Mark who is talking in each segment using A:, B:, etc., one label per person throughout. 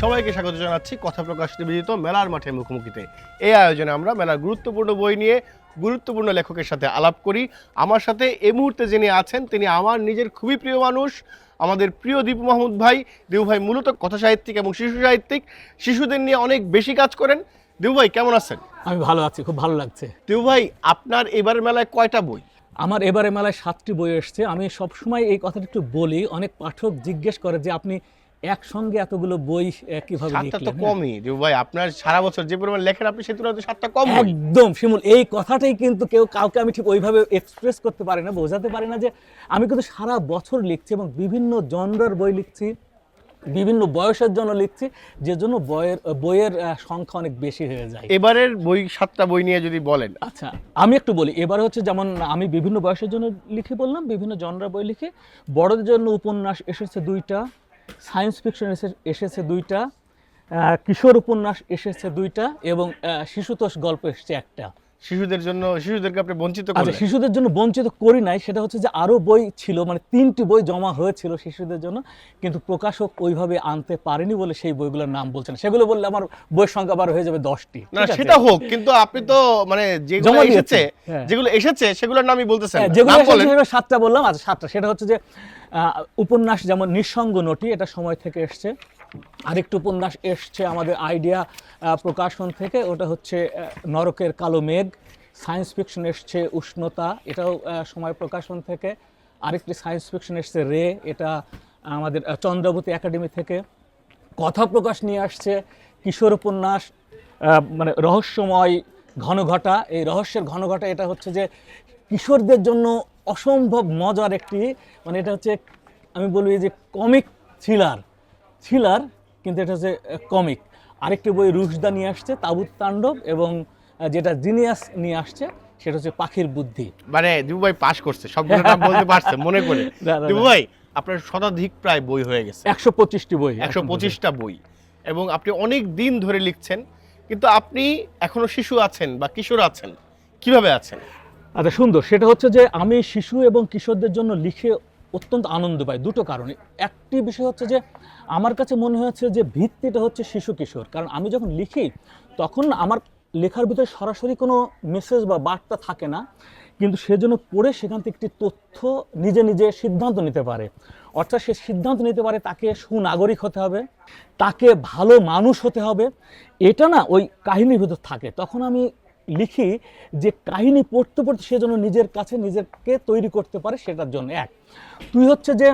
A: সবাইকে স্বাগত জানাচ্ছি। কথা প্রকাশ নিবেদিত মেলার মাঠে মুখোমুখিতে। এই আয়োজনে আমরা মেলার গুরুত্বপূর্ণ বই নিয়ে গুরুত্বপূর্ণ লেখকের সাথে আলাপ করি। আমার সাথে এই মুহূর্তে যিনি আছেন তিনি আমার নিজের খুবই প্রিয় মানুষ আমাদের প্রিয় দীপু মাহমুদ ভাই। দীপু ভাই মূলত কথা সাহিত্যিক এবং শিশু সাহিত্যিক। শিশুদের নিয়ে অনেক বেশি কাজ করেন। দীপু ভাই কেমন আছেন?
B: আমি ভালো আছি খুব ভালো লাগছে।
A: দীপু ভাই আপনার এবারের মেলায় কয়টা বই?
B: আমার এবারে মেলায় সাতটি বই এসছে। আমি সবসময় এই কথাটা একটু বলি। অনেক পাঠক জিজ্ঞেস করে যে আপনি একসঙ্গে এতগুলো বই কীভাবে
A: সাতটা তো
B: হ্যাঁ?
A: কমই। যে ভাই আপনার সারা বছর যে পরিমাণ লেখেন আপনি সে তুলনায় সাতটা কম
B: একদম শিমুল। এই কথাটাই কিন্তু কেউ কাউকে আমি ঠিক ওইভাবে এক্সপ্রেস করতে পারি না বোঝাতে পারি না যে আমি কিন্তু সারা বছর লিখছি এবং বিভিন্ন জনরার বই লিখছি বিভিন্ন বয়সের জন্য লিখছি যে জন্য বইয়ের বইয়ের সংখ্যা অনেক বেশি হয়ে যায়।
A: এবারের বই সাতটা বই নিয়ে যদি বলেন।
B: আচ্ছা আমি একটু বলি এবার হচ্ছে যেমন আমি বিভিন্ন বয়সের জন্য লিখে বললাম বিভিন্ন জনরা বই লিখে। বড়দের জন্য উপন্যাস এসেছে দুইটা সায়েন্স ফিকশন এসেছে দুইটা কিশোর উপন্যাস এসেছে দুইটা এবং শিশুতোষ গল্প এসেছে একটা।
A: শিশুদের জন্য শিশুদেরকে আপনি বঞ্চিত
B: আচ্ছা শিশুদের জন্য বঞ্চিত করি নাই সেটা হচ্ছে যে আরও বই ছিল মানে তিনটি বই জমা হয়েছিল শিশুদের জন্য কিন্তু প্রকাশক ওইভাবে আনতে পারেনি বলে সেই বইগুলোর নাম বলছেন সেগুলো বললে আমার বইয়ের সংখ্যা আবার হয়ে যাবে দশটি।
A: না সেটা হোক কিন্তু আপনি তো মানে যেগুলো এসেছে
B: হ্যাঁ।
A: যেগুলো এসেছে সেগুলোর নামই বলতেছেন।
B: হ্যাঁ, যেগুলো
A: নাম
B: এসেছে সাতটা বললাম। আচ্ছা সাতটা সেটা হচ্ছে যে আহ, উপন্যাস যেমন নিঃসঙ্গ নটি এটা সময় থেকে এসছে। আরেকটি উপন্যাস এসছে আমাদের আইডিয়া প্রকাশন থেকে। ওটা হচ্ছে নরকের কালো মেঘ। সায়েন্স ফিকশন এসছে উষ্ণতা, এটাও সময় প্রকাশন থেকে। আরেকটি সায়েন্স ফিকশন এসছে রে, এটা আমাদের চন্দ্রাবতী একাডেমি থেকে। কথা প্রকাশ নিয়ে আসছে কিশোর উপন্যাস মানে রহস্যময় ঘনঘটা। এই রহস্যের ঘনঘটা এটা হচ্ছে যে, কিশোরদের জন্য অসম্ভব মজার একটি মানে এটা হচ্ছে, আমি বলবি যে কমিক থ্রিলার থ্রিলার কিন্তু এটা হচ্ছে কমিক। আরেকটি বই রুশদা নিয়ে আসছে তাবুত তাণ্ডব এবং যেটা জিনিয়াস নিয়ে আসছে সেটা হচ্ছে পাখির বুদ্ধি।
A: মানে দিবু ভাই পাস করছে সবগুলো নাম বলতে পারছে মনে করে।
B: না, না,
A: দিবু ভাই আপনার শতাধিক প্রায় বই হয়ে গেছে।
B: একশো পঁচিশটি বই
A: একশো পঁচিশটা বই। এবং আপনি অনেক দিন ধরে লিখছেন কিন্তু আপনি এখনও শিশু আছেন বা কিশোর আছেন কীভাবে আছেন?
B: আচ্ছা সুন্দর। সেটা হচ্ছে যে আমি শিশু এবং কিশোরদের জন্য লিখে অত্যন্ত আনন্দ পাই দুটো কারণে। একটি বিষয় হচ্ছে যে, আমার কাছে মনে হয়েছে যে ভিত্তিটা হচ্ছে শিশু কিশোর। কারণ আমি যখন লিখি, তখন আমার লেখার ভিতরে সরাসরি কোনো মেসেজ বা বার্তা থাকে না। কিন্তু সেজন্য পড়ে সেখান থেকে একটি তথ্য নিজে নিজে সিদ্ধান্ত নিতে পারে। অর্থাৎ সে সিদ্ধান্ত নিতে পারে তাকে সুনাগরিক হতে হবে, তাকে ভালো মানুষ হতে হবে। এটা না ওই কাহিনীর ভিতর থাকে। তখন আমি লিখি যে কাহিনী পড়তে পড়তে সে যেন নিজের কাছে নিজেকে তৈরি করতে পারে সেটার জন্য এক। তুই হচ্ছে যে,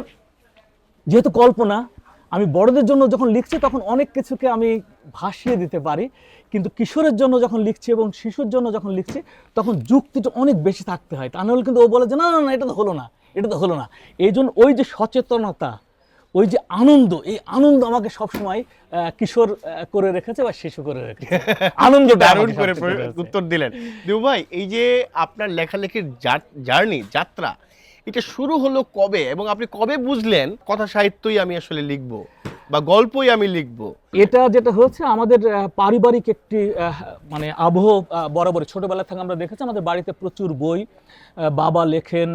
B: যেহেতু কল্পনা, আমি বড়দের জন্য যখন লিখছি তখন অনেক কিছুকে আমি ভাসিয়ে দিতে পারি, কিন্তু কিশোরের জন্য যখন লিখছি এবং শিশুর জন্য যখন লিখছি, তখন যুক্তিটা অনেক বেশি থাকতে হয়। তা নাহলে কিন্তু ও বলে যে, না না না, এটা তো হলো না, এটা তো হলো না। এই জন্য ওই যে সচেতনতা ওই যে আনন্দ এই আনন্দ আমাকে সবসময় কিশোর করে রেখেছে বা শিশু করে রেখেছে। আনন্দ
A: দারুণ করে উত্তর দিলেন। দিবু ভাই এই যে আপনার লেখালেখির জার্নি যাত্রা এটা শুরু হলো কবে? এবং আপনি কবে বুঝলেন কথা সাহিত্যই আমি আসলে লিখব বা গল্পই আমি লিখব?
B: এটা যেটা হচ্ছে আমাদের পারিবারিক একটি মানে আবহ বরাবর ছোটবেলা থেকে আমরা দেখেছি আমাদের বাড়িতে প্রচুর বই বাবা লেখেন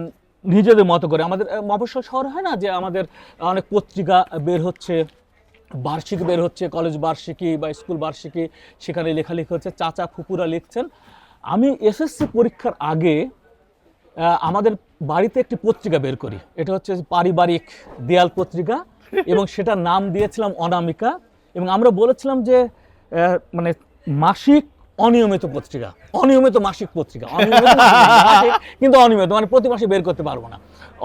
B: নিজেদের মতো করে। আমাদের মফস্বল শহর হয় না যে আমাদের অনেক পত্রিকা বের হচ্ছে বার্ষিক বের হচ্ছে কলেজ বার্ষিকী বা স্কুল বার্ষিকী সেখানে লেখালেখি হচ্ছে চাচা ফুপুরা লিখছেন। আমি এসএসসি পরীক্ষার আগে আমাদের বাড়িতে একটি পত্রিকা বের করি। এটা হচ্ছে পারিবারিক দেয়াল পত্রিকা এবং সেটার নাম দিয়েছিলাম অনামিকা এবং আমরা বলেছিলাম যে মানে মাসিক অনিয়মিত পত্রিকা অনিয়মিত মাসিক পত্রিকা অনিয়মিত কিন্তু অনিয়মিত মানে প্রতি মাসে বের করতে পারব না।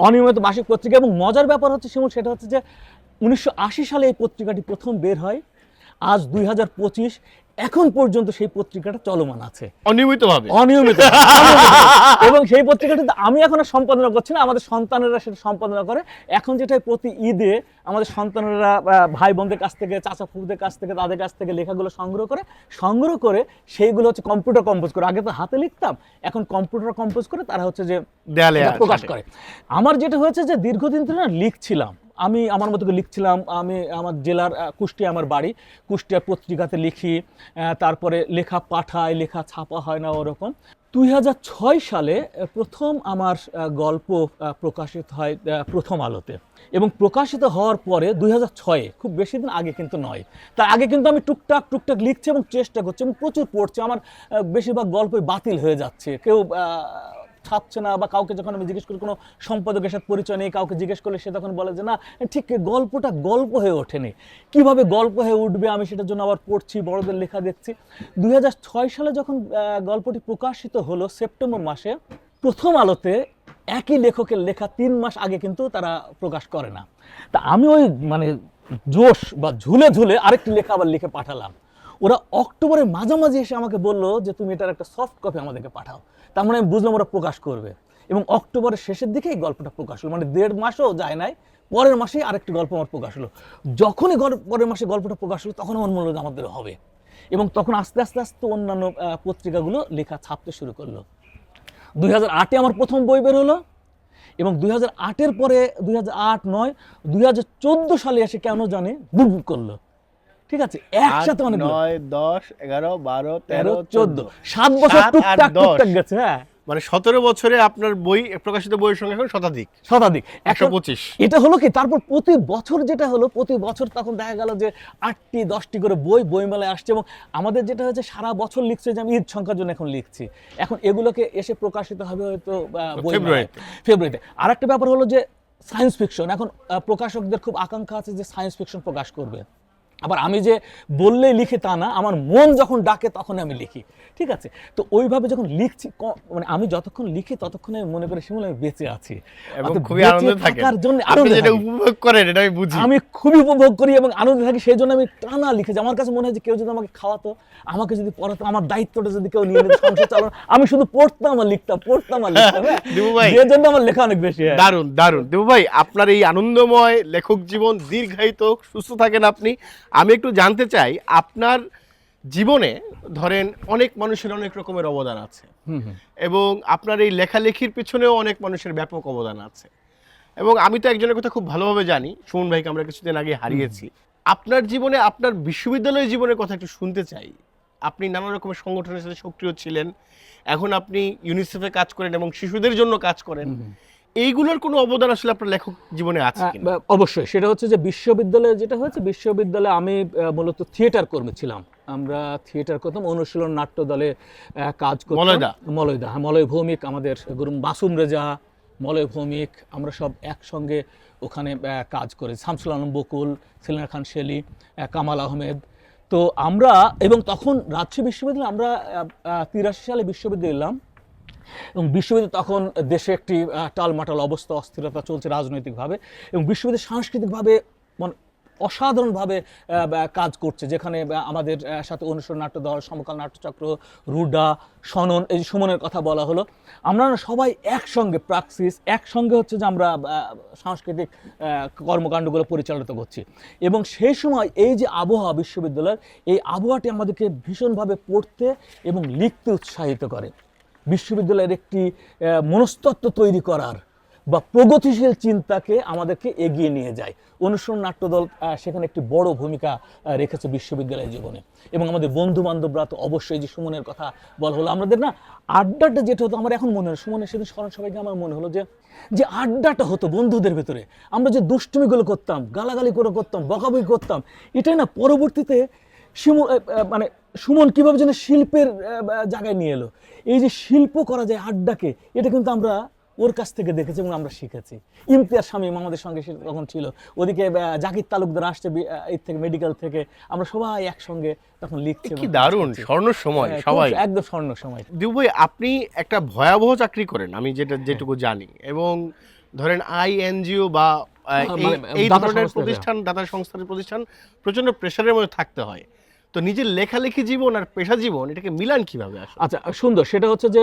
B: অনিয়মিত মাসিক পত্রিকা এবং মজার ব্যাপার হচ্ছে শিমুল সেটা হচ্ছে যে উনিশশো আশি সালে এই পত্রিকাটি প্রথম বের হয়। আজ দুই হাজার পঁচিশ এখন পর্যন্ত সেই পত্রিকাটা চলমান আছে।
A: অনিয়মিতভাবে।
B: অনিয়মিত এবং সেই পত্রিকাটিতে আমি এখন আর সম্পাদনা করছি না আমাদের সন্তানেরা সেটা সম্পাদনা করে। এখন যেটা প্রতি ঈদে আমাদের সন্তানেরা ভাই বোনদের কাছ থেকে চাচা ফুফুদের কাছ থেকে তাদের কাছ থেকে লেখাগুলো সংগ্রহ করে সংগ্রহ করে সেইগুলো হচ্ছে কম্পিউটার কম্পোজ করে। আগে তো হাতে লিখতাম এখন কম্পিউটার কম্পোজ করে তারা হচ্ছে যে
A: দেয়ালে
B: প্রকাশ করে। আমার যেটা হয়েছে যে দীর্ঘদিন ধরে না লিখছিলাম। আমি আমার মতো করে লিখছিলাম, আমি আমার জেলার কুষ্টিয়া আমার বাড়ি। কুষ্টিয়ার পত্রিকাতে লিখি তারপরে লেখা পাঠায়, লেখা ছাপা হয় না ওরকম। দুই হাজার ছয় সালে প্রথম আমার গল্প প্রকাশিত হয় প্রথম আলোতে। এবং প্রকাশিত হওয়ার পরে দুই হাজার ছয়ে, খুব বেশি দিন আগে কিন্তু নয়। তার আগে কিন্তু আমি টুকটাক টুকটাক লিখছি এবং চেষ্টা করছি এবং প্রচুর পড়ছি। আমার বেশিরভাগ গল্পই বাতিল হয়ে যাচ্ছে। কেউ ছাপছে না বা কাউকে যখন আমি জিজ্ঞেস করি, কোনো সম্পাদকের সাথে পরিচয় নেই, কাউকে জিজ্ঞেস করলে সে তখন বলে যে, না, ঠিক গল্পটা গল্প হয়ে ওঠেনি। কীভাবে গল্প হয়ে উঠবে আমি সেটার জন্য আবার পড়ছি, বড়দের লেখা দেখছি। দুই হাজার ছয় সালে যখন গল্পটি প্রকাশিত হলো সেপ্টেম্বর মাসে, প্রথম আলোতে একই লেখকের লেখা তিন মাস আগে কিন্তু তারা প্রকাশ করে না। তা আমি ওই মানে জোশ বা ঝুলে ঝুলে আরেকটি লেখা আবার লিখে পাঠালাম। ওরা অক্টোবরের মাঝামাঝি এসে আমাকে বলল যে, তুমি এটার একটা সফট কপি আমাদেরকে পাঠাও। তার মানে আমি বুঝলাম ওরা প্রকাশ করবে। এবং অক্টোবরের শেষের দিকে এই গল্পটা প্রকাশ হলো। মানে দেড় মাসও যায় নাই, পরের মাসেই আরেকটি গল্প আমার প্রকাশ হলো। যখনই পরের মাসে গল্পটা প্রকাশ হলো, তখন আমার মনে হলো আমাদের হবে। এবং তখন আস্তে আস্তে আস্তে অন্যান্য পত্রিকাগুলো লেখা ছাপতে শুরু করল। দুই হাজার আটে আমার প্রথম বই বের হলো, এবং দুই হাজার আটের পরে, দুই হাজার আট নয়, দুই সালে এসে কেন জানে বুক করল। ঠিক আছে? একসাথে অনেক
A: নয় দশ এগারো বারো
B: তেরো চোদ্দ। সাত বছর টুকটাক টুকটাক গেছে হ্যাঁ?
A: মানে সতেরো বছরে আপনার বই প্রকাশিত বইয়ের সংখ্যা এখন শতাধিক।
B: শতাধিক।
A: একশো পঁচিশ।
B: এটা হলো কি? তারপর প্রতি বছর যেটা হলো প্রতি বছর তখন দেখা গেল যে আটটি দশটি করে বই বইমেলায় আসছে এবং আমাদের যেটা হয়েছে সারা বছর লিখছে যে আমি ঈদ সংখ্যার জন্য এখন লিখছি। এখন এগুলোকে এসে প্রকাশিত হবে হয়তো
A: ফেব্রুয়ারিতে।
B: ফেব্রুয়ারিতে। আর একটা ব্যাপার হলো যে সায়েন্স ফিকশন এখন প্রকাশকদের খুব আকাঙ্ক্ষা আছে যে সায়েন্স ফিকশন প্রকাশ করবে। আবার আমি যে বললেই লিখি তা না আমার মন যখন ডাকে তখন আমি লিখি ঠিক আছে তো ওইভাবে যখন লিখছি মানে আমি যতক্ষণ লিখি ততক্ষণে মনে করি শিমুল আমি বেঁচে আছি থাকার জন্য।
A: উপভোগ করেন এটা আমি বুঝি
B: আমি খুবই উপভোগ করি এবং আনন্দে থাকি সেই জন্য আমি টানা লিখেছি আমার কাছে মনে হয় যে কেউ যদি আমাকে খাওয়াতো আমাকে যদি পড়াতো আমার দায়িত্বটা যদি কেউ নিয়ে নিত সংসার চালানো আমি শুধু পড়তাম আর লিখতাম পড়তাম আর লিখতাম হ্যাঁ।
A: দিবু ভাই।
B: যে জন্য আমার লেখা অনেক বেশি হ্যাঁ।
A: দারুণ দারুণ দেবু ভাই আপনার এই আনন্দময় লেখক জীবন দীর্ঘায়িত সুস্থ থাকেন আপনি আমি একটু জানতে চাই আপনার জীবনে ধরেন অনেক মানুষের অনেক রকমের অবদান আছে। এবং আপনার এই লেখালেখির পিছনেও অনেক মানুষের ব্যাপক অবদান আছে। এবং আমি তো একজনের কথা খুব ভালোভাবে জানি সুমন ভাইকে আমরা কিছুদিন আগে হারিয়েছি। আপনার জীবনে আপনার বিশ্ববিদ্যালয় জীবনের কথা একটু শুনতে চাই। আপনি নানা রকমের সংগঠনের সাথে সক্রিয় ছিলেন এখন আপনি ইউনিসেফে কাজ করেন এবং শিশুদের জন্য কাজ করেন। এইগুলোর কোনো অবদান আসলে আপনার লেখক জীবনে আছে
B: হ্যাঁ, অবশ্যই। সেটা হচ্ছে যে বিশ্ববিদ্যালয়ে যেটা হয়েছে বিশ্ববিদ্যালয়ে আমি মূলত থিয়েটার কর্মী ছিলাম। আমরা থিয়েটার করতাম অনুশীলন নাট্য দলে কাজ করতাম।
A: মলয়দা।
B: মলয়দা হ্যাঁ মলয় ভৌমিক আমাদের গুরু মাসুম রেজা মলয় ভৌমিক আমরা সব একসঙ্গে ওখানে কাজ করি। শামসুল আলম বকুল সেলিনা খান শেলি কামাল আহমেদ। তো আমরা এবং তখন রাজশাহী বিশ্ববিদ্যালয়ে আমরা তিরাশি সালে বিশ্ববিদ্যালয় এলাম। এবং বিশ্ববিদ্যালয় তখন দেশে একটি টালমাটাল অবস্থা, অস্থিরতা চলছে রাজনৈতিকভাবে এবং বিশ্ববিদ্যালয় সাংস্কৃতিকভাবে মানে অসাধারণভাবে কাজ করছে। যেখানে আমাদের সাথে অনুসরণ নাট্য দল, সমকাল নাট্যচক্র, রুডা, সনন, এই সুমনের কথা বলা হলো, আমরা সবাই একসঙ্গে প্রাক্সিস একসঙ্গে হচ্ছে যে আমরা সাংস্কৃতিক কর্মকাণ্ডগুলো পরিচালিত করছি। এবং সেই সময় এই যে আবহাওয়া বিশ্ববিদ্যালয়ের, এই আবহাওয়াটি আমাদেরকে ভীষণভাবে পড়তে এবং লিখতে উৎসাহিত করে। বিশ্ববিদ্যালয়ের একটি মনস্তত্ত্ব তৈরি করার বা প্রগতিশীল চিন্তাকে আমাদেরকে এগিয়ে নিয়ে যায়। অনুসরণ নাট্যদল সেখানে একটি বড় ভূমিকা রেখেছে বিশ্ববিদ্যালয় জীবনে। এবং আমাদের বন্ধু বান্ধবরা তো অবশ্যই যে সুমনের কথা বলা হলো, আমাদের না আড্ডাটা যেটা হতো, আমার এখন মনে হয়, সুমনের সেদিন স্মরণ সবাইকে আমার মনে হলো যে যে আড্ডাটা হতো বন্ধুদের ভেতরে। আমরা যে দুষ্টুমিগুলো করতাম, গালাগালি করে করতাম, বকাবকি করতাম, এটাই না পরবর্তীতে মানে সুমন কীভাবে যেন শিল্পের জায়গায় নিয়ে এলো। এই যে শিল্প করা যায় আড্ডাকে এটা কিন্তু আমরা ওর কাছ থেকে দেখেছি এবং আমরা শিখেছি। ইমতিয়াজ শামীম আমাদের সঙ্গে সে তখন ছিল। ওদিকে জাকির তালুকদার আসছে এর থেকে মেডিকেল থেকে। আমরা সবাই একসঙ্গে তখন লিখছি
A: কি দারুণ স্বর্ণ সময়
B: হ্যাঁ,
A: সবাই।
B: একদম স্বর্ণ সময়।
A: দিবু ভাই আপনি একটা ভয়াবহ চাকরি করেন আমি যেটা যেটুকু জানি। এবং ধরেন আই এনজিও বা
B: হ্যাঁ,
A: এই-
B: মানে
A: এই ধরনের প্রতিষ্ঠান দাতা সংস্থার প্রতিষ্ঠান প্রচণ্ড প্রেশারের মধ্যে থাকতে হয়। তো নিজের লেখালেখি জীবন আর পেশা জীবন এটাকে মিলান কীভাবে
B: আচ্ছা সুন্দর। সেটা হচ্ছে যে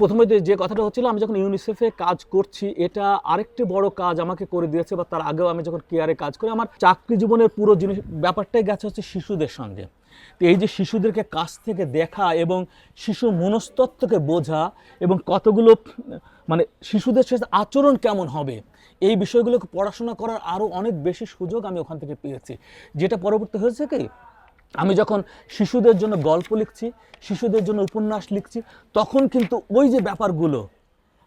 B: প্রথমে যে কথাটা হচ্ছিল, আমি যখন ইউনিসেফে কাজ করছি, এটা আরেকটি বড় কাজ আমাকে করে দিয়েছে বা তার আগেও আমি যখন কেয়ারে কাজ করি, আমার চাকরি জীবনের পুরো জিনিস, ব্যাপারটাই গেছে হচ্ছে শিশুদের সঙ্গে। তো এই যে শিশুদেরকে কাছ থেকে দেখা এবং শিশু মনস্তত্ত্বকে বোঝা এবং কতগুলো মানে শিশুদের সাথে আচরণ কেমন হবে, এই বিষয়গুলোকে পড়াশোনা করার আরও অনেক বেশি সুযোগ আমি ওখান থেকে পেয়েছি। যেটা পরবর্তী হয়েছে কি আমি যখন শিশুদের জন্য গল্প লিখছি, শিশুদের জন্য উপন্যাস লিখছি, তখন কিন্তু ওই যে ব্যাপারগুলো,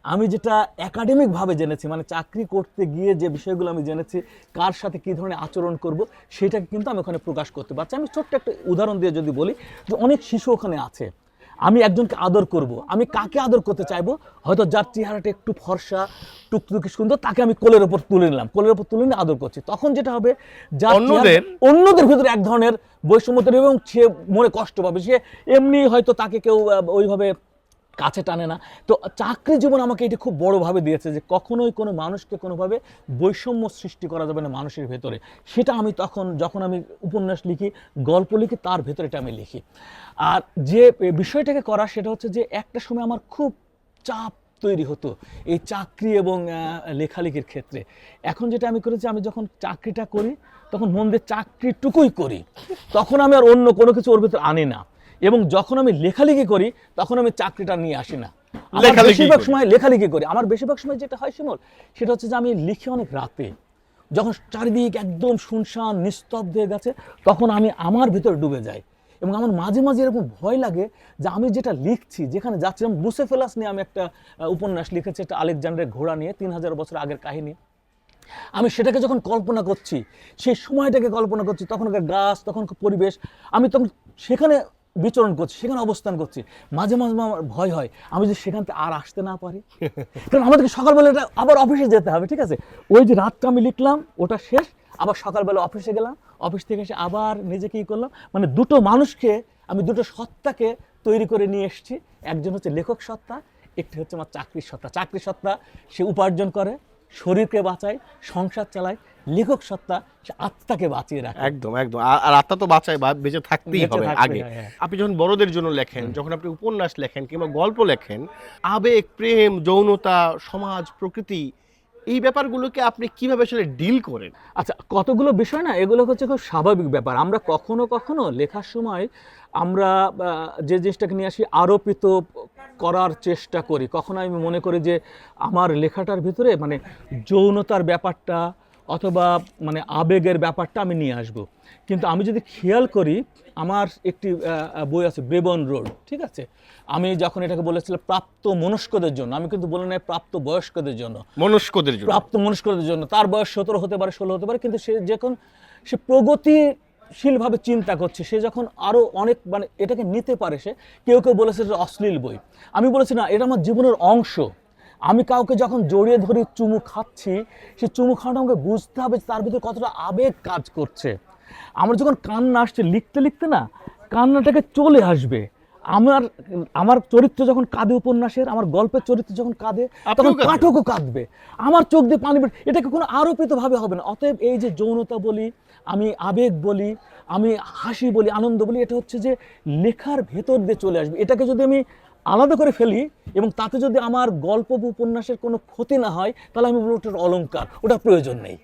B: আমি যেটা একাডেমিকভাবে জেনেছি মানে চাকরি করতে গিয়ে যে বিষয়গুলো আমি জেনেছি, কার সাথে কী ধরনের আচরণ করব, সেটাকে কিন্তু আমি ওখানে প্রকাশ করতে পারছি। আমি ছোট্ট একটা উদাহরণ দিয়ে যদি বলি, যে অনেক শিশু ওখানে আছে। আমি একজনকে আদর করব। আমি কাকে আদর করতে চাইব? হয়তো যার চেহারাটা একটু ফর্সা টুকটুকি সুন্দর তাকে আমি কোলের ওপর তুলে নিলাম। কোলের ওপর তুলে নিয়ে আদর করছি। তখন যেটা হবে যার
A: অন্যদের?
B: অন্যদের ভিতরে এক ধরনের বৈষম্য তৈরি হবে এবং সে মনে কষ্ট পাবে। সে এমনি হয়তো তাকে কেউ ওইভাবে কাছে টানে না। তো চাকরি জীবন আমাকে এটি খুব বড়ভাবে দিয়েছে যে কখনোই কোনো মানুষকে কোনোভাবে বৈষম্য সৃষ্টি করা যাবে না মানুষের ভেতরে। সেটা আমি তখন যখন আমি উপন্যাস লিখি, গল্প লিখি, তার ভেতরে এটা আমি লিখি। আর যে বিষয়টাকে করা সেটা হচ্ছে যে একটা সময় আমার খুব চাপ তৈরি হতো এই চাকরি এবং লেখালেখির ক্ষেত্রে। এখন যেটা আমি করেছি, আমি যখন চাকরিটা করি, তখন মন দিয়ে চাকরিটুকুই করি। তখন আমি আর অন্য কোনো কিছু ওর ভিতরে আনি না। এবং যখন আমি লেখালেখি করি তখন আমি চাকরিটা নিয়ে আসি না। আমার বেশিরভাগ সময় লেখালেখি করি। আমার বেশিরভাগ সময় যেটা হয় শিমল সেটা হচ্ছে যে আমি লিখি অনেক রাতে। যখন চারিদিক একদম শুনশান নিস্তব্ধ হয়ে গেছে তখন আমি আমার ভিতরে ডুবে যাই। এবং আমার মাঝে মাঝে এরকম ভয় লাগে যে আমি যেটা লিখছি যেখানে যাচ্ছিলাম বুসেফেলাস নিয়ে আমি একটা উপন্যাস লিখেছি একটা আলেকজান্ডারের ঘোড়া নিয়ে তিন হাজার বছর আগের কাহিনী। আমি সেটাকে যখন কল্পনা করছি সেই সময়টাকে কল্পনা করছি তখনকার গাছ তখনকার পরিবেশ আমি তখন সেখানে বিচরণ করছি সেখানে অবস্থান করছি। মাঝে মাঝে আমার ভয় হয় আমি যদি সেখান থেকে আর আসতে না পারি। কারণ আমাদেরকে সকালবেলা এটা আবার অফিসে যেতে হবে ঠিক আছে? ওই যে রাতটা আমি লিখলাম ওটা শেষ আবার সকালবেলা অফিসে গেলাম অফিস থেকে এসে আবার নিজেকে ই করলাম। মানে দুটো মানুষকে আমি দুটো সত্তাকে তৈরি করে নিয়ে এসেছি। একজন হচ্ছে লেখক সত্তা একটি হচ্ছে আমার চাকরির সত্তা। চাকরি সত্তা সে উপার্জন করে শরীরকে বাঁচায় সংসার চালায় লেখক সত্তা সে আত্মাকে বাঁচিয়ে রাখে।
A: একদম একদম। আর আত্মা তো বাঁচায় বা বেঁচে থাকতেই হবে আগে।
B: হ্যাঁ।
A: আপনি যখন বড়দের জন্য লেখেন যখন আপনি উপন্যাস লেখেন কিংবা গল্প লেখেন আবেগ প্রেম যৌনতা সমাজ প্রকৃতি এই ব্যাপারগুলোকে আপনি কীভাবে আসলে ডিল করেন?
B: আচ্ছা কতগুলো বিষয় না এগুলো হচ্ছে খুব স্বাভাবিক ব্যাপার। আমরা কখনো কখনো লেখার সময় আমরা যে জিনিসটাকে নিয়ে আসি আরোপিত করার চেষ্টা করি। কখনো আমি মনে করি যে আমার লেখাটার ভিতরে মানে যৌনতার ব্যাপারটা অথবা মানে আবেগের ব্যাপারটা আমি নিয়ে আসব। কিন্তু আমি যদি খেয়াল করি আমার একটি বই আছে বেবন রোড ঠিক আছে? আমি যখন এটাকে বলেছিলাম প্রাপ্ত মনস্কদের জন্য আমি কিন্তু বলে নাই প্রাপ্ত বয়স্কদের জন্য।
A: মনস্কদের জন্য।
B: প্রাপ্ত মনস্কদের জন্য। তার বয়স সতেরো হতে পারে ষোলো হতে পারে কিন্তু সে যখন সে প্রগতিশীলভাবে চিন্তা করছে সে যখন আরও অনেক মানে এটাকে নিতে পারে সে কেউ কেউ বলেছে যে অশ্লীল বই। আমি বলেছি না এটা আমার জীবনের অংশ। আমি কাউকে যখন জড়িয়ে ধরে চুমু খাচ্ছি সে চুমু খাওয়াটা আমাকে বুঝতে হবে যে তার ভিতরে কতটা আবেগ কাজ করছে। আমার যখন কান্না আসছে লিখতে লিখতে না কান্নাটাকে চলে আসবে। আমার আমার চরিত্র যখন কাঁদে উপন্যাসের আমার গল্পের চরিত্র যখন কাঁদে তখন। পাঠকও কাঁদবে। আমার চোখ দিয়ে পানি বের এটাকে কোনো আরোপিতভাবে হবে না। অতএব এই যে যৌনতা বলি আমি আবেগ বলি আমি হাসি বলি আনন্দ বলি এটা হচ্ছে যে লেখার ভেতর দিয়ে চলে আসবে। এটাকে যদি আমি আলাদা করে ফেলি এবং তাতে যদি আমার গল্প বা উপন্যাসের কোনো ক্ষতি না হয় তাহলে আমি বলব ওটার অলঙ্কার ওটার প্রয়োজন নেই।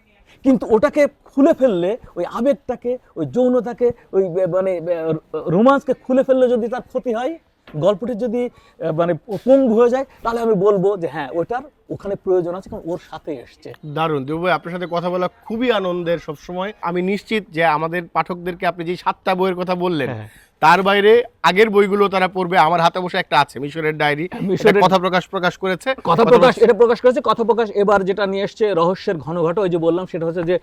B: কিন্তু ওটাকে খুলে ফেললে ওই আবেগটাকে ওই যৌনতাকে ওই মানে রোমান্সকে খুলে ফেললে যদি তার ক্ষতি হয় গল্পটি যদি মানে পঙ্গু হয়ে যায় তাহলে আমি বলব যে হ্যাঁ ওটার ওখানে প্রয়োজন আছে কারণ ওর সাথে এসছে।
A: দারুণ। দেবু ভাই আপনার সাথে কথা বলা খুবই আনন্দের সবসময়। আমি নিশ্চিত যে আমাদের পাঠকদেরকে আপনি যে সাতটা বইয়ের কথা বললেন
B: হ্যাঁ।
A: তার বাইরে আগের বইগুলো তারা পড়বে আমার হাতে বসে একটা আছে মিশরের ডায়েরি।
B: মিশরের-
A: কথা প্রকাশ প্রকাশ করেছে।
B: কথা প্রকাশ এটা প্রকাশ করেছে কথা প্রকাশ এবার যেটা নিয়ে এসছে রহস্যের ঘন ঘটা ওই যে বললাম সেটা হচ্ছে যে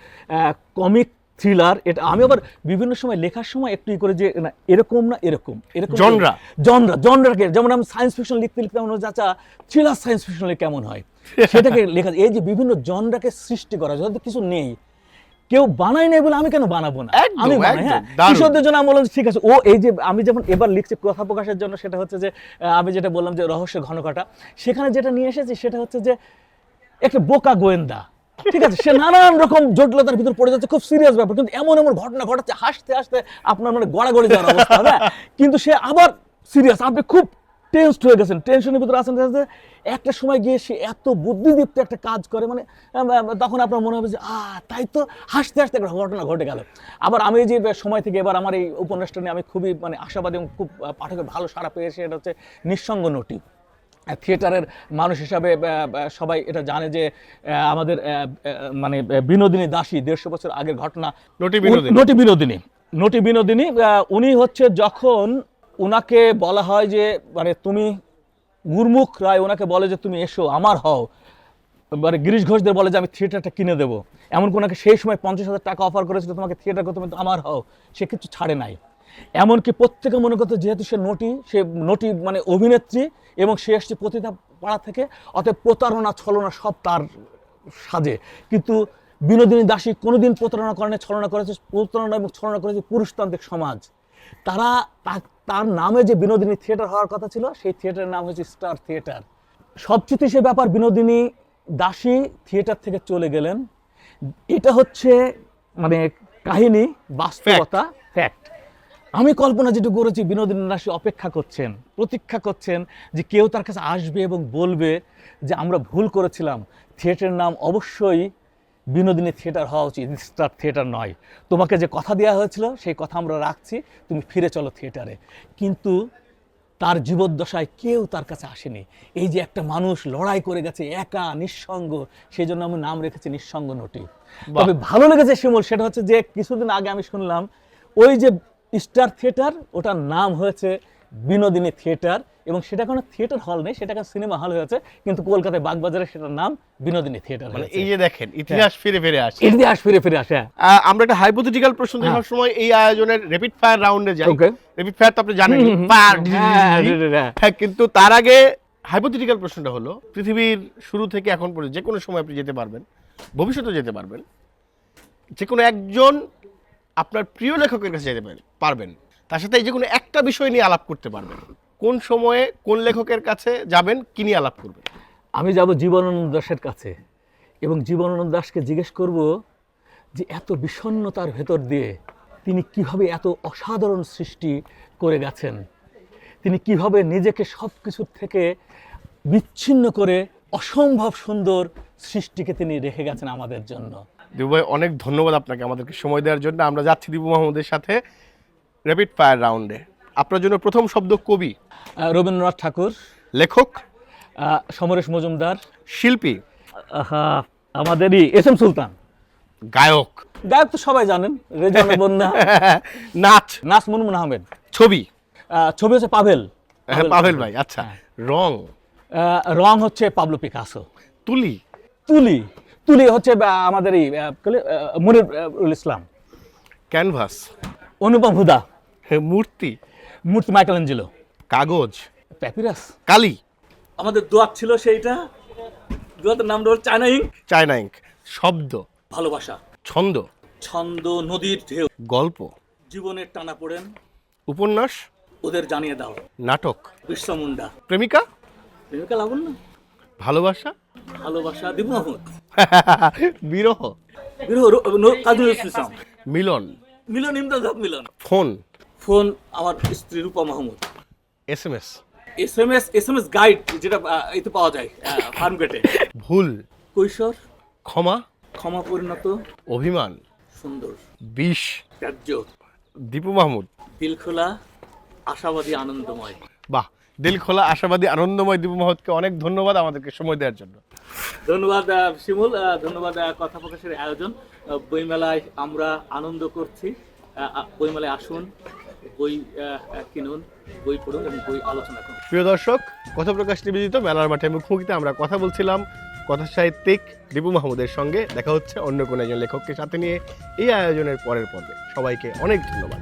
B: কমিক থ্রিলার এটা আমি আবার বিভিন্ন সময় লেখার সময় একটু করে যে না এরকম না এরকম? এরকম
A: Genre?
B: জনরা জনরাকে যেমন আমি সায়েন্স ফিকশন লিখতে লিখতে আমার চাচা থ্রিলার সায়েন্স ফিকশনে কেমন হয়? সেটাকে লেখা এই যে বিভিন্ন জনরাকে সৃষ্টি করা হয়তো কিছু নেই। কেউ বানায় নাই বলে আমি কেন বানাবো না? আমি বানাই হ্যাঁ। কিশোরদের জন্য আমি বললাম ঠিক আছে ও এই যে আমি যেমন এবার লিখছি কথা প্রকাশের জন্য সেটা হচ্ছে যে আমি যেটা বললাম যে রহস্যের ঘনকাটা সেখানে যেটা নিয়ে এসেছি সেটা হচ্ছে যে একটা বোকা গোয়েন্দা ঠিক আছে? সে নানান রকম জটিলতার ভিতর পড়ে যাচ্ছে খুব সিরিয়াস ব্যাপার কিন্তু এমন এমন ঘটনা ঘটাচ্ছে হাসতে হাসতে আপনার মানে গড়াগড়ি যাওয়ার অবস্থা হ্যাঁ? কিন্তু সে আবার সিরিয়াস আপনি খুব টেনসড হয়ে গেছেন টেনশনের ভিতরে আছেন যে একটা সময় গিয়ে সে এত বুদ্ধিদীপ্ত একটা কাজ করে মানে তখন আপনার মনে হবে যে আ তাই তো হাসতে হাসতে একটা ঘটনা ঘটে গেল। আবার আমি যে সময় থেকে এবার আমার এই উপন্যাসটা নিয়ে আমি খুবই মানে আশাবাদী এবং খুব পাঠকের ভালো সাড়া পেয়েছে এটা হচ্ছে নিঃসঙ্গ নটি থিয়েটারের মানুষ হিসাবে আহ, আহ, সবাই এটা জানে যে আহ, আমাদের আহ, আহ, মানে বিনোদিনী দাসী দেড়শো বছর আগের ঘটনা।
A: নটি বিনোদিনী।
B: নটি বিনোদিনী। নটি বিনোদিনী আহ, উনি হচ্ছে যখন উনাকে বলা হয় যে মানে তুমি গুরমুখ রায় ওনাকে বলে যে তুমি এসো, আমার হও। মানে গিরিশ ঘোষদের বলে যে আমি থিয়েটারটা কিনে দেবো। এমনকি ওনাকে সেই সময় পঞ্চাশ হাজার টাকা অফার করেছিল, তোমাকে থিয়েটার করতে তুমি আমার হও। সে কিছু ছাড়ে নাই। এমনকি প্রত্যেকে মনে করতো যেহেতু সে নটি সে নটি মানে অভিনেত্রী এবং সে এসছে প্রতিটা পাড়া থেকে, অতএব প্রতারণা, ছলনা সব তার সাজে। কিন্তু বিনোদিনী দাসী কোনোদিন প্রতারণা করেনি, ছলনা করেছে, প্রতারণা এবং ছলনা করেছে পুরুষতান্ত্রিক সমাজ। তারা তার নামে যে বিনোদিনী থিয়েটার হওয়ার কথা ছিল সেই থিয়েটারের নাম হচ্ছে স্টার থিয়েটার সবচেয়ে সে ব্যাপার বিনোদিনী দাসী থিয়েটার থেকে চলে গেলেন। এটা হচ্ছে মানে কাহিনী বাস্তবতা। ফ্যাক্ট আমি কল্পনা যেটা করেছি বিনোদিনী দাসী অপেক্ষা করছেন প্রতীক্ষা করছেন যে কেউ তার কাছে আসবে এবং বলবে যে আমরা ভুল করেছিলাম। থিয়েটারের নাম অবশ্যই বিনোদিনী থিয়েটার হওয়া উচিত স্টার থিয়েটার নয়। তোমাকে যে কথা দেওয়া হয়েছিল সেই কথা আমরা রাখছি তুমি ফিরে চলো থিয়েটারে কিন্তু তার জীবদ্দশায় কেউ তার কাছে আসেনি। এই যে একটা মানুষ লড়াই করে গেছে একা নিঃসঙ্গ সেই জন্য আমি নাম রেখেছি নিঃসঙ্গ নটি। তবে ভালো লেগেছে শিমুল সেটা হচ্ছে যে কিছুদিন আগে আমি শুনলাম ওই যে স্টার থিয়েটার ওটার নাম হয়েছে বিনোদিনী থিয়েটার এবং সেটা কোনো থিয়েটার হল নেই সেটা সিনেমা হল হয়েছে কিন্তু কলকাতায় বাগবাজারে সেটার নাম বিনোদিনী থিয়েটার
A: মানে এই যে দেখেন ইতিহাস ফিরে ফিরে আসে
B: ইতিহাস ফিরে ফিরে আসে হ্যাঁ।
A: আমরা একটা হাইপোথেটিক্যাল প্রশ্ন
B: হ্যাঁ।
A: সব সময় এই আয়োজনের র্যাপিড ফায়ার রাউন্ডে যাই।
B: Okay.
A: র্যাপিড ফায়ার তো আপনি জানেন
B: হ্যাঁ, হ্যাঁ।
A: হ্যাঁ কিন্তু তার আগে হাইপোথেটিক্যাল প্রশ্নটা হলো পৃথিবীর শুরু থেকে এখন পর্যন্ত যে কোনো সময় আপনি যেতে পারবেন ভবিষ্যতে যেতে পারবেন যে কোনো একজন আপনার প্রিয় লেখকের কাছে যেতে পারবেন। তার সাথে এই যে কোনো একটা বিষয় নিয়ে আলাপ করতে পারবেন। কোন সময়ে কোন লেখকের কাছে যাবেন কি নিয়ে আলাপ করবেন?
B: আমি যাব জীবনানন্দ দাসের কাছে এবং জীবনানন্দ দাসকে জিজ্ঞেস করব যে এত বিষণ্ণতার ভেতর দিয়ে তিনি কীভাবে এত অসাধারণ সৃষ্টি করে গেছেন? তিনি কীভাবে নিজেকে সব কিছুর থেকে বিচ্ছিন্ন করে অসম্ভব সুন্দর সৃষ্টিকে তিনি রেখে গেছেন আমাদের জন্য।
A: দিবু ভাই অনেক ধন্যবাদ আপনাকে আমাদেরকে সময় দেওয়ার জন্য। আমরা যাচ্ছি দিবু মাহমুদের সাথে র্যাপিড ফায়ার রাউন্ডে আপনার জন্য প্রথম শব্দ কবি?
B: রবীন্দ্রনাথ ঠাকুর।
A: লেখক?
B: সমরেশ মজুমদার।
A: শিল্পী?
B: আমাদেরই এস এম সুলতান।
A: গায়ক?
B: গায়ক তো সবাই জানেন রেজাউল বন্যা।
A: নাচ?
B: নাস মুনমুন আহমেদ।
A: ছবি?
B: ছবি হচ্ছে পাভেল।
A: হ্যাঁ, পাভেল ভাই আচ্ছা। রং?
B: রং হচ্ছে পাবলো পিকাসো।
A: তুলি?
B: তুলি। তুলি হচ্ছে আমাদের এই মনিরুল ইসলাম।
A: ক্যানভাস?
B: অনুপম হুদা।
A: হ্যাঁ, মূর্তি?
B: মূর্তি মাইকেল এঞ্জেলো
A: কাগজ।
B: প্যাপিরাস
A: কালি।
B: আমাদের দোয়াত ছিল সেইটা। দোয়াতের নাম হল চায়না ইঙ্ক।
A: China ink. শব্দ।
B: ভালোবাসা।
A: ছন্দ।
B: ছন্দ নদীর ঢেউ।
A: গল্প।
B: জীবনের টানা পড়েন।
A: উপন্যাস।
B: ওদের জানিয়ে দাও।
A: নাটক।
B: বিরসা মুন্ডা।
A: প্রেমিকা।
B: প্রেমিকা লাগুন না
A: ভালোবাসা।
B: ভালোবাসা দিবু মাহমুদ।
A: বিরহ।
B: বিরহ কাজী ইসলাম।
A: মিলন।
B: মিলন ইমদাদ মিলন।
A: ফোন।
B: ফোন আমার স্ত্রী Rupa Mahmud.
A: S M S
B: S M S S M S guide যেটা এতে পাওয়া যায় ফার্ম গেটে
A: ভুল।
B: কৈশোর।
A: ক্ষমা।
B: ক্ষমা পরিণত।
A: অভিমান।
B: সুন্দর।
A: বিষ।
B: ত্যায্য।
A: দীপু মাহমুদ।
B: দিল খোলা আশাবাদী আনন্দময়।
A: বাহ দিল খোলা আশাবাদী আনন্দময় দীপু মাহমুদকে অনেক ধন্যবাদ আমাদেরকে সময় দেওয়ার জন্য।
B: ধন্যবাদ শিমুল ধন্যবাদ কথা প্রকাশের আয়োজন। বইমেলায় আমরা আনন্দ করছি। বইমেলায় আসুন। বই কিনুন, বই পড়ুন এবং বই আলোচনা করুন।
A: প্রিয় দর্শক, কথা প্রকাশ নিবেদিত মেলার মাঠে মুখোমুখিতে আমরা কথা বলছিলাম কথা সাহিত্যিক দীপু মাহমুদের সঙ্গে। দেখা হচ্ছে অন্য কোনো একজন লেখককে সাথে নিয়ে এই আয়োজনের পরের পর্বে। সবাইকে অনেক ধন্যবাদ।